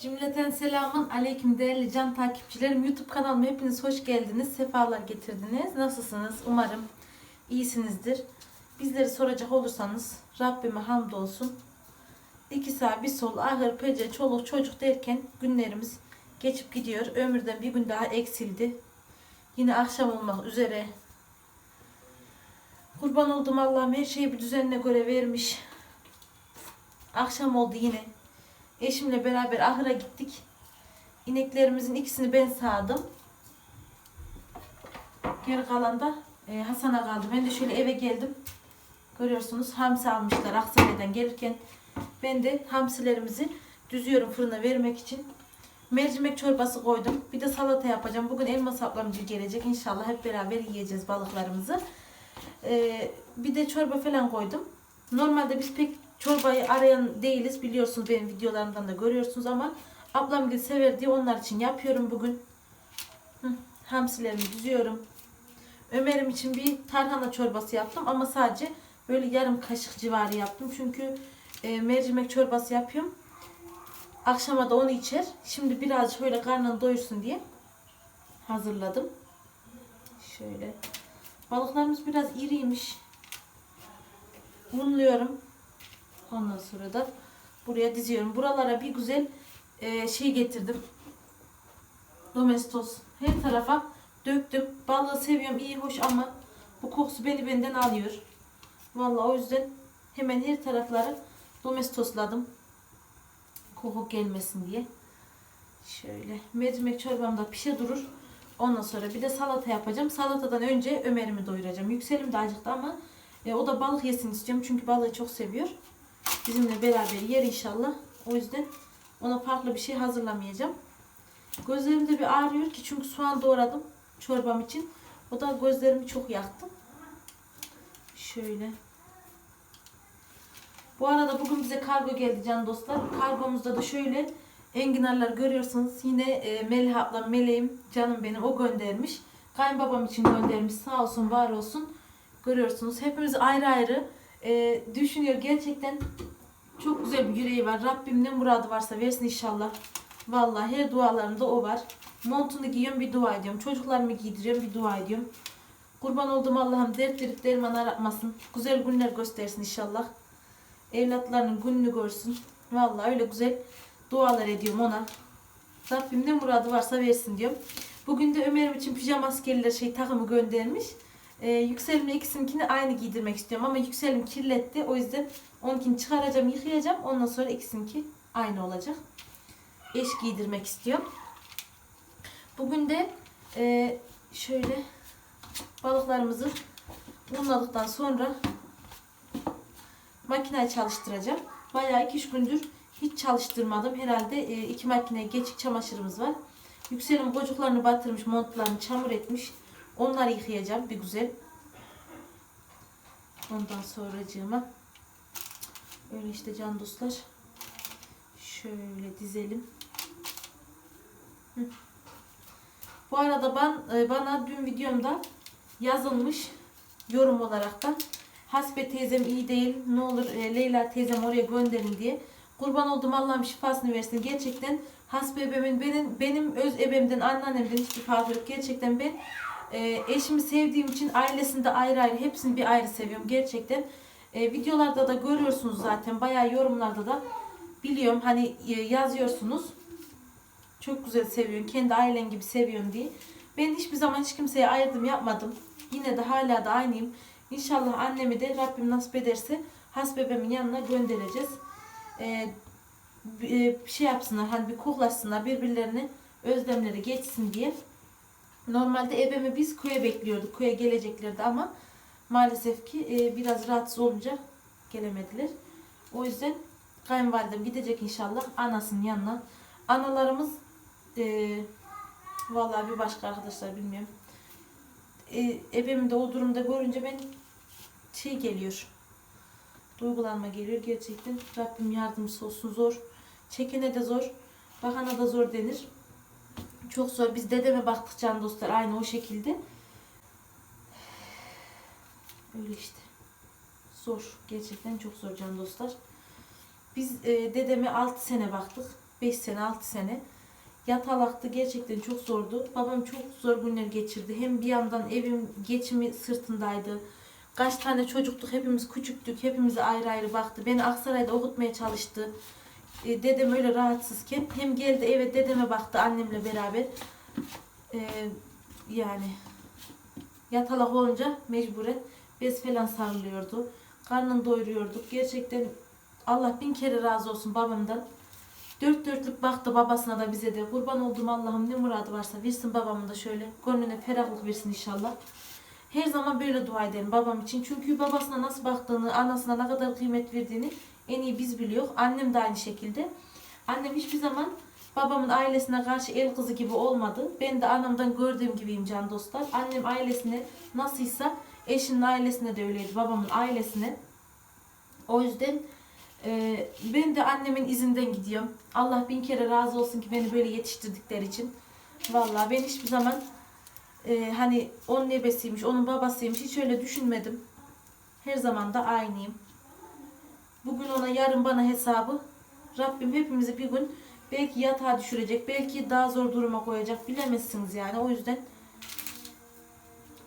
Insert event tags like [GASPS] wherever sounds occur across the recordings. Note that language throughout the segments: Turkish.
Cümleten selamun aleyküm değerli can takipçilerim. YouTube kanalıma hepiniz hoş geldiniz. Sefalar getirdiniz. Nasılsınız? Umarım iyisinizdir. Bizleri soracak olursanız Rabbime hamdolsun. İki sağ bir sol ahır pece çoluk çocuk derken günlerimiz geçip gidiyor. Ömürden bir gün daha eksildi. Yine akşam olmak üzere. Kurban oldum Allah'ım her şeyi bir düzenine göre vermiş. Akşam oldu yine. Eşimle beraber ahıra gittik. İneklerimizin ikisini ben sağdım. Geri kalan da e, Hasan'a kaldı. Ben de şöyle eve geldim. Görüyorsunuz hamsi almışlar Aksaray'dan gelirken. Ben de hamsilerimizi düzüyorum fırına vermek için. Mercimek çorbası koydum. Bir de salata yapacağım. Bugün elma saplamcı gelecek. İnşallah hep beraber yiyeceğiz balıklarımızı. Ee, bir de çorba falan koydum. Normalde biz pek çorbayı arayan değiliz. Biliyorsunuz benim videolarımdan da görüyorsunuz ama ablam gibi sever diye onlar için yapıyorum bugün. Hı, hamsilerimi düzüyorum. Ömer'im için bir tarhana çorbası yaptım ama sadece böyle yarım kaşık civarı yaptım. Çünkü e, mercimek çorbası yapıyorum. Akşama da onu içer. Şimdi biraz şöyle karnını doyursun diye hazırladım. Şöyle. Balıklarımız biraz iriymiş. Unluyorum. Ondan sonra da buraya diziyorum. Buralara bir güzel e, şey getirdim. Domestos. Her tarafa döktüm. Balığı seviyorum iyi hoş ama bu kokusu beni benden alıyor. Vallahi o yüzden hemen her tarafları domestosladım. Koku gelmesin diye. Şöyle mercimek çorbam da pişe durur. Ondan sonra bir de salata yapacağım. Salatadan önce Ömer'imi doyuracağım. Yükselim de acıktı ama e, o da balık yesin istiyorum. Çünkü balığı çok seviyor. Bizimle beraber yer inşallah. O yüzden ona farklı bir şey hazırlamayacağım. Gözlerim de bir ağrıyor ki çünkü soğan doğradım çorbam için. O da gözlerimi çok yaktı. Şöyle. Bu arada bugün bize kargo geldi can dostlar. Kargomuzda da şöyle enginarlar görüyorsunuz. Yine e, Melih ablam, meleğim, canım benim o göndermiş. Kayınbabam için göndermiş. Sağ olsun, var olsun. Görüyorsunuz. Hepimiz ayrı ayrı e, düşünüyor. Gerçekten çok güzel bir yüreği var. Rabbim ne muradı varsa versin inşallah. Vallahi her dualarımda o var. Montunu giyiyorum bir dua ediyorum. Çocuklarımı giydiriyorum bir dua ediyorum. Kurban olduğum Allah'ım dertleri derman aratmasın. Güzel günler göstersin inşallah. Evlatlarının gününü görsün. Vallahi öyle güzel dualar ediyorum ona. Rabbim ne muradı varsa versin diyorum. Bugün de Ömer'im için pijama askerler şey takımı göndermiş. Ee, Yükselim'le ikisinkini aynı giydirmek istiyorum ama Yükselim kirletti. O yüzden onunkini çıkaracağım, yıkayacağım. Ondan sonra ikisinki aynı olacak. Eş giydirmek istiyorum. Bugün de e, şöyle balıklarımızı unladıktan sonra makineyi çalıştıracağım. Bayağı 2-3 gündür hiç çalıştırmadım. Herhalde e, iki makine geçik çamaşırımız var. Yükselim kocuklarını batırmış, montlarını çamur etmiş. Onları yıkayacağım bir güzel. Ondan sonracığıma öyle işte can dostlar. Şöyle dizelim. Bu arada ben e, bana dün videomda yazılmış yorum olaraktan Hasbe teyzem iyi değil. Ne olur e, Leyla teyzem oraya gönderin diye. Kurban oldum Allah'ım şifasını versin. Gerçekten hasbe ebemin benim, benim öz ebemden anneannemden hiçbir farkı yok. Gerçekten ben e, eşimi sevdiğim için ailesinde ayrı ayrı hepsini bir ayrı seviyorum. Gerçekten e, videolarda da görüyorsunuz zaten. Bayağı yorumlarda da biliyorum hani e, yazıyorsunuz. Çok güzel seviyorsun. Kendi ailen gibi seviyorsun diye. Ben hiçbir zaman hiç kimseye ayırdım yapmadım. Yine de hala da aynıyım. İnşallah annemi de Rabbim nasip ederse hasbebemin yanına göndereceğiz. Ee, bir şey yapsınlar hani bir koklasınlar birbirlerini özlemleri geçsin diye. Normalde ebemi biz köye bekliyorduk. Köye geleceklerdi ama maalesef ki e, biraz rahatsız olunca gelemediler. O yüzden kayınvalidem gidecek inşallah anasının yanına. Analarımız e, vallahi bir başka arkadaşlar bilmiyorum. E, ebemi de o durumda görünce ben şey geliyor. Duygulanma geliyor gerçekten. Rabbim yardımcısı olsun zor. Çekene de zor. Bakana da zor denir. Çok zor. Biz dedeme baktık can dostlar. Aynı o şekilde. Öyle işte. Zor. Gerçekten çok zor can dostlar. Biz e, dedeme 6 sene baktık. 5 sene 6 sene. Yatalaktı gerçekten çok zordu. Babam çok zor günler geçirdi. Hem bir yandan evim geçimi sırtındaydı. Kaç tane çocuktuk hepimiz küçüktük. Hepimize ayrı ayrı baktı. Beni Aksaray'da okutmaya çalıştı. E, dedem öyle rahatsızken hem geldi eve dedeme baktı annemle beraber. E, yani yatalak olunca mecburen bez falan sarılıyordu. Karnını doyuruyorduk. Gerçekten Allah bin kere razı olsun babamdan. Dört dörtlük baktı babasına da bize de. Kurban olduğum Allah'ım ne muradı varsa versin babamın da şöyle. Gönlüne ferahlık versin inşallah. Her zaman böyle dua ederim babam için. Çünkü babasına nasıl baktığını, anasına ne kadar kıymet verdiğini en iyi biz biliyoruz. Annem de aynı şekilde. Annem hiçbir zaman babamın ailesine karşı el kızı gibi olmadı. Ben de anamdan gördüğüm gibiyim can dostlar. Annem ailesine nasılsa eşinin ailesine de öyleydi. Babamın ailesine. O yüzden e, ben de annemin izinden gidiyorum. Allah bin kere razı olsun ki beni böyle yetiştirdikleri için. Vallahi ben hiçbir zaman e, hani onun ebesiymiş, onun babasıymış hiç öyle düşünmedim. Her zaman da aynıyım. Bugün ona yarın bana hesabı Rabbim hepimizi bir gün belki yatağa düşürecek, belki daha zor duruma koyacak bilemezsiniz yani. O yüzden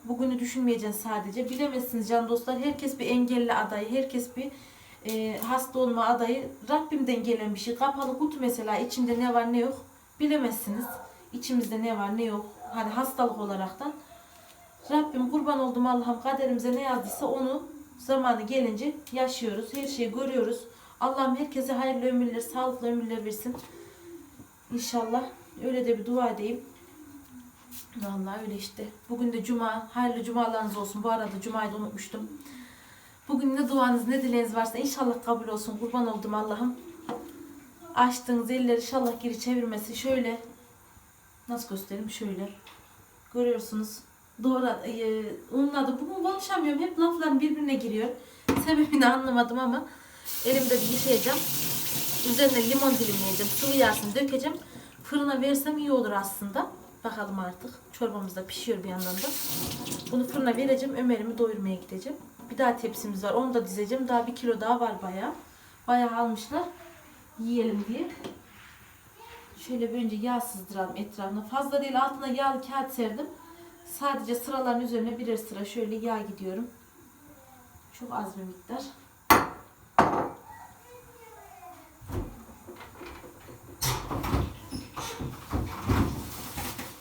bugünü düşünmeyeceksin sadece. Bilemezsiniz can dostlar. Herkes bir engelli adayı, herkes bir e, hasta olma adayı. Rabbimden gelen bir şey. Kapalı kutu mesela içinde ne var ne yok bilemezsiniz. İçimizde ne var ne yok. Hani hastalık olaraktan. Rabbim kurban oldum Allah'ım kaderimize ne yazdıysa onu zamanı gelince yaşıyoruz. Her şeyi görüyoruz. Allah'ım herkese hayırlı ömürler, sağlıklı ömürler versin. İnşallah. Öyle de bir dua edeyim. Vallahi öyle işte. Bugün de cuma. Hayırlı cumalarınız olsun. Bu arada cumayı da unutmuştum. Bugün ne duanız ne dileğiniz varsa inşallah kabul olsun. Kurban oldum Allah'ım. Açtığınız eller inşallah geri çevirmesi. Şöyle nasıl göstereyim? Şöyle. Görüyorsunuz. Doğru. E, unladı. Bugün konuşamıyorum. Hep laflarım birbirine giriyor. Sebebini anlamadım ama elimde bir yıkayacağım. Üzerine limon dilimleyeceğim. Sıvı yağsını dökeceğim. Fırına versem iyi olur aslında. Bakalım artık. Çorbamız da pişiyor bir yandan da. Bunu fırına vereceğim. Ömer'imi doyurmaya gideceğim. Bir daha tepsimiz var. Onu da dizeceğim. Daha bir kilo daha var bayağı. Bayağı almışlar. Yiyelim diye. Şöyle bir önce yağ sızdıralım etrafına. Fazla değil altına yağlı kağıt serdim. Sadece sıraların üzerine birer sıra şöyle yağ gidiyorum. Çok az bir miktar.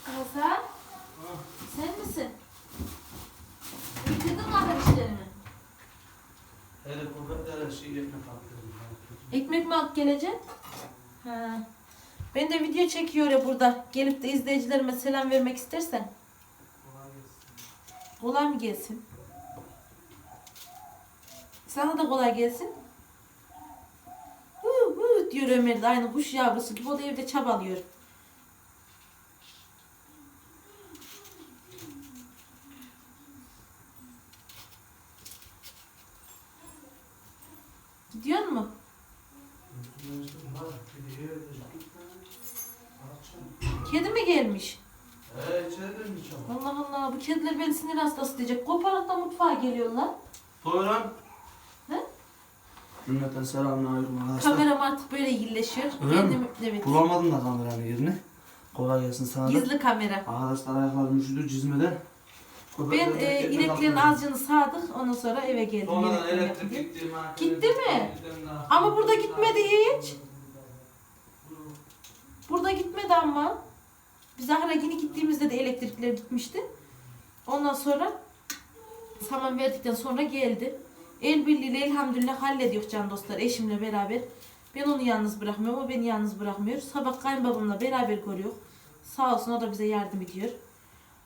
Hasan. Sen misin? Bitirdin mi işlerini? Hele kuvvetlere şey ekmek atıyorum. Ekmek mi alıp geleceksin? Ha. Ben de video çekiyor ya burada. Gelip de izleyicilerime selam vermek istersen. Kolay mı gelsin? Sana da kolay gelsin. Hu hu diyor Ömer de aynı kuş yavrusu gibi. O da evde çabalıyor. Gidiyor mu? Kedi mi gelmiş? Eee içeride mi çabuk? Allah Allah bu kediler beni sinir hastası diyecek. Koparak da mutfağa geliyorlar. Doyuran. Ne? Cümleten selamünaleyküm arkadaşlar. Kameram artık böyle iyileşiyor. Öyle mi? Kendim, evet. Bulamadım da kameranın yerini. Kolay gelsin sana da. Gizli kamera. Arkadaşlar ayaklarım üşüdü cizmeden. Ben e, ineklerin azcını sağdık. Ondan sonra eve geldim. Sonradan yemekleri elektrik yapınca. gitti. Gitti mi? Ama burada gitmedi hiç. Burada gitmedi ama. Biz ahıra yeni gittiğimizde de elektrikler gitmişti. Ondan sonra saman verdikten sonra geldi. El birliğiyle elhamdülillah hallediyor can dostlar eşimle beraber. Ben onu yalnız bırakmıyorum, o beni yalnız bırakmıyor. Sabah kayınbabamla beraber görüyor. Sağ olsun o da bize yardım ediyor.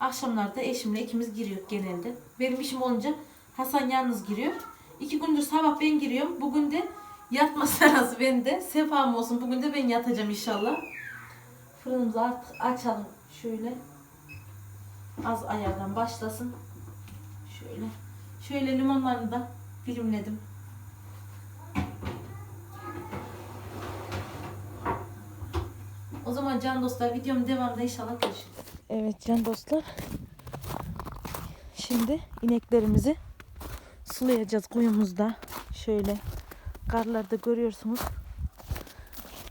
Akşamlarda eşimle ikimiz giriyor genelde. Benim işim olunca Hasan yalnız giriyor. İki gündür sabah ben giriyorum. Bugün de yatma [LAUGHS] sırası bende. Sefam olsun. Bugün de ben yatacağım inşallah. Fırınımızı artık açalım. Şöyle. Az ayardan başlasın. Şöyle. Şöyle limonlarını da dilimledim. O zaman can dostlar videomun devamında inşallah görüşürüz. Evet can dostlar. Şimdi ineklerimizi sulayacağız kuyumuzda. Şöyle karlarda görüyorsunuz.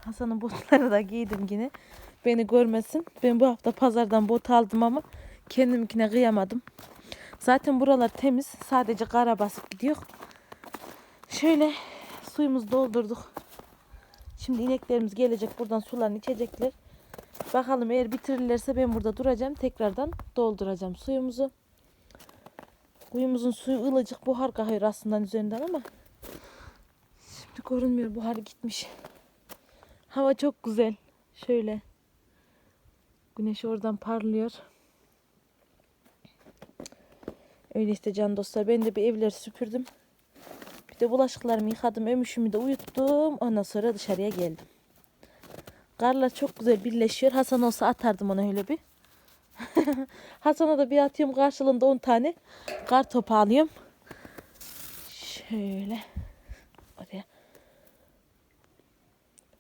Hasan'ın botları da giydim yine. Beni görmesin. Ben bu hafta pazardan bot aldım ama kendimkine kıyamadım. Zaten buralar temiz. Sadece kara basıp gidiyor. Şöyle suyumuzu doldurduk. Şimdi ineklerimiz gelecek. Buradan sularını içecekler. Bakalım eğer bitirirlerse ben burada duracağım. Tekrardan dolduracağım suyumuzu. Kuyumuzun suyu ılıcık buhar kalkıyor aslında üzerinden ama şimdi görünmüyor buhar gitmiş. Hava çok güzel. Şöyle. Güneş oradan parlıyor. Öyle işte can dostlar. Ben de bir evleri süpürdüm. Bir de bulaşıklarımı yıkadım. Ömüşümü de uyuttum. Ondan sonra dışarıya geldim. Karlar çok güzel birleşiyor. Hasan olsa atardım ona öyle bir. [LAUGHS] Hasan'a da bir atıyorum karşılığında 10 tane kar topu alıyorum. Şöyle. Oraya.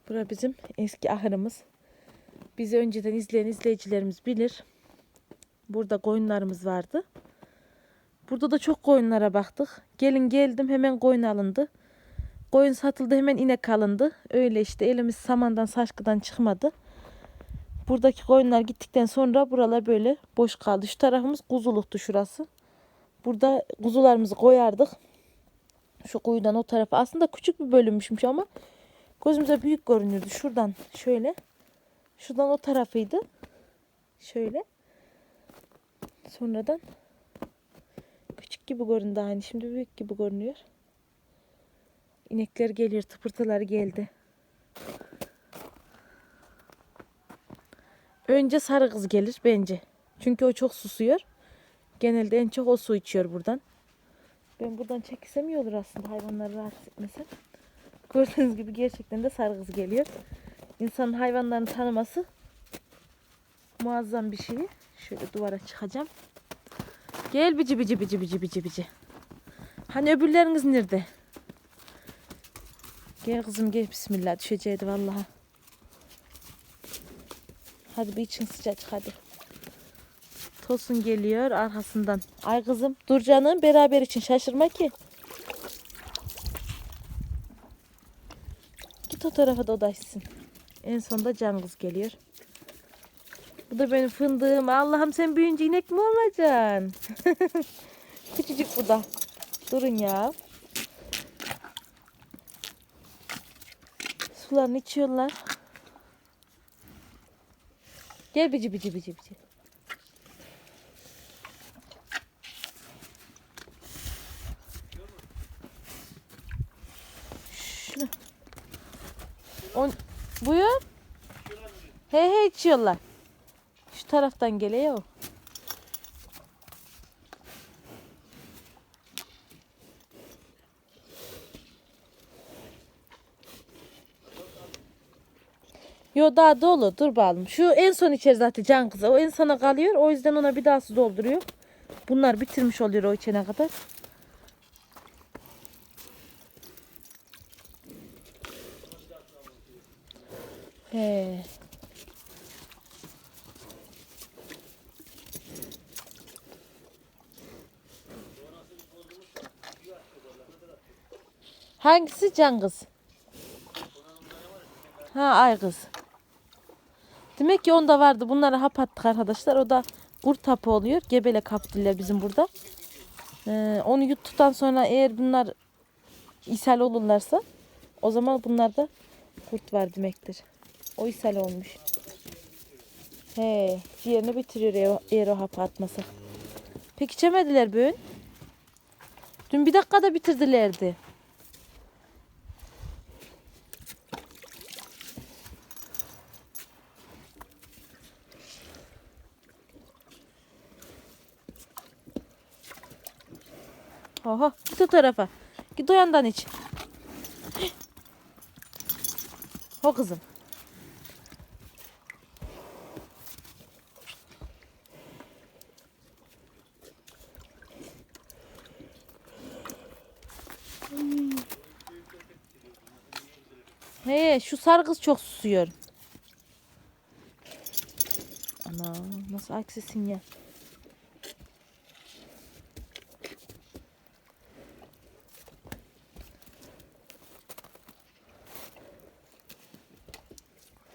Bura bizim eski ahırımız. Bizi önceden izleyen izleyicilerimiz bilir. Burada koyunlarımız vardı. Burada da çok koyunlara baktık. Gelin geldim hemen koyun alındı. Koyun satıldı hemen inek alındı. Öyle işte elimiz samandan saçkıdan çıkmadı. Buradaki koyunlar gittikten sonra buralar böyle boş kaldı. Şu tarafımız kuzuluktu şurası. Burada kuzularımızı koyardık. Şu kuyudan o tarafa. Aslında küçük bir bölünmüşmüş ama gözümüze büyük görünürdü. Şuradan şöyle. Şuradan o tarafıydı. Şöyle. Sonradan küçük gibi göründü hani. Şimdi büyük gibi görünüyor. İnekler geliyor. Tıpırtılar geldi. Önce sarı kız gelir bence. Çünkü o çok susuyor. Genelde en çok o su içiyor buradan. Ben buradan çekilsem iyi olur aslında hayvanları rahatsız etmesem. Gördüğünüz gibi gerçekten de sarı kız geliyor. İnsanın hayvanlarını tanıması muazzam bir şey. Şöyle duvara çıkacağım. Gel bici bici bici bici bici bici. Hani öbürleriniz nerede? Gel kızım gel bismillah düşeceğiydi vallahi. Hadi bir için sıcacık hadi. Tosun geliyor arkasından. Ay kızım dur canım beraber için şaşırma ki. Git o tarafa da odaşsın. En sonunda can kız geliyor. Bu da benim fındığım. Allah'ım sen büyüyünce inek mi olacaksın? [LAUGHS] Küçücük bu da. Durun ya. Sularını içiyorlar. Gel bici bici bici bici. Buyur. He he içiyorlar. Şu taraftan geliyor. Yo daha dolu. Dur bakalım. Şu en son içer zaten can kızı. O en sona kalıyor. O yüzden ona bir daha su dolduruyor. Bunlar bitirmiş oluyor o içene kadar. Hangisi can kız? Ha ay kız. Demek ki onda vardı. Bunları hap attık arkadaşlar. O da kurt hapı oluyor. Gebele kaptiller bizim burada. Ee, onu yuttuktan sonra eğer bunlar ishal olurlarsa o zaman bunlarda kurt var demektir. O ishal olmuş. He, ciğerini bitiriyor eğer o hapı atmasa. Pek içemediler bugün. Dün bir dakikada bitirdilerdi. Oha git o tarafa. Git o yandan iç. [GASPS] O kızım. He şu sarı kız çok susuyor. Ana nasıl aksi sinyal.